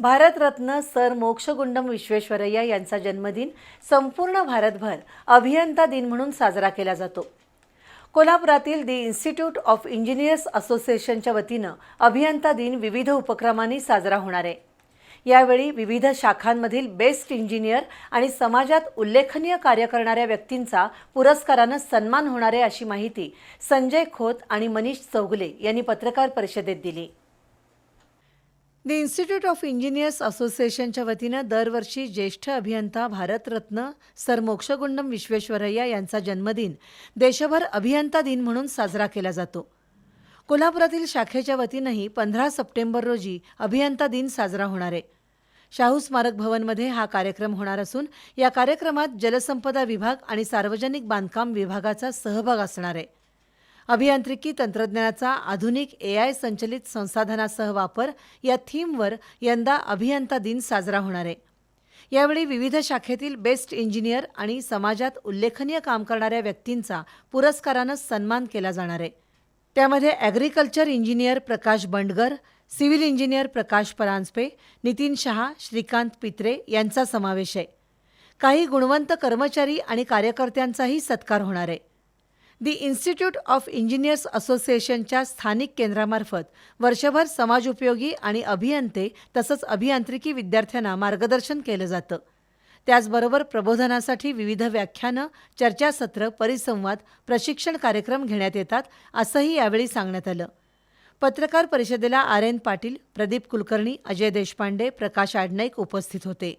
Bharat Ratna sir Mokshagundam Visvesvaraya यांचा जन्मदिन संपूर्ण भारतभर अभियंता दिन म्हणून साजरा केला जातो. कोल्हापुरातील दी इन्स्टिट्यूट ऑफ इंजिनियर्स असोसिएशनच्या वतीनं अभियंता दिन विविध उपक्रमांनी साजरा होणार आहे. यावेळी विविध शाखांमधील बेस्ट इंजिनियर आणि समाजात उल्लेखनीय कार्य करणाऱ्या व्यक्तींचा पुरस्कारानं सन्मान होणार आहे अशी माहिती संजय खोत आणि मनीष चौगले यांनी पत्रकार परिषदेत दिली. द इन्स्टिट्यूट ऑफ इंजिनियर्स असोसिएशनच्या वतीनं दरवर्षी ज्येष्ठ अभियंता भारतरत्न सर मोक्षगुंडम विश्वेश्वरय्या यांचा जन्मदिन देशभर अभियंता दिन म्हणून साजरा केला जातो. कोल्हापुरातील शाखेच्या वतीनंही पंधरा सप्टेंबर रोजी अभियंता दिन साजरा होणार आहे. शाहू स्मारक भवनमध्ये हा कार्यक्रम होणार असून या कार्यक्रमात जलसंपदा विभाग आणि सार्वजनिक बांधकाम विभागाचा सहभाग असणार आहे. अभियांत्रिकी तंत्रज्ञानाचा आधुनिक ए आय संचलित संसाधनासह वापर या थीमवर यंदा अभियंता दिन साजरा होणार आहे. यावेळी विविध शाखेतील बेस्ट इंजिनियर आणि समाजात उल्लेखनीय काम करणाऱ्या व्यक्तींचा पुरस्कारानं सन्मान केला जाणार आहे. त्यामध्ये agriculture engineer Prakash Bandgar civil engineer Prakash Paranjpe Nitin Shah Shrikant Pitre यांचा समावेश आहे. काही गुणवंत कर्मचारी आणि कार्यकर्त्यांचाही सत्कार होणार आहे. दी इन्स्टिट्यूट ऑफ इंजिनियर्स असोसिएशनच्या स्थानिक केंद्रामार्फत वर्षभर समाजोपयोगी आणि अभियंते तसंच अभियांत्रिकी विद्यार्थ्यांना मार्गदर्शन केलं जातं. त्याचबरोबर प्रबोधनासाठी विविध व्याख्यानं चर्चासत्र परिसंवाद प्रशिक्षण कार्यक्रम घेण्यात येतात असंही यावेळी सांगण्यात आलं. पत्रकार परिषदेला आर एन पाटील प्रदीप कुलकर्णी अजय देशपांडे प्रकाश आडनाईक उपस्थित होते.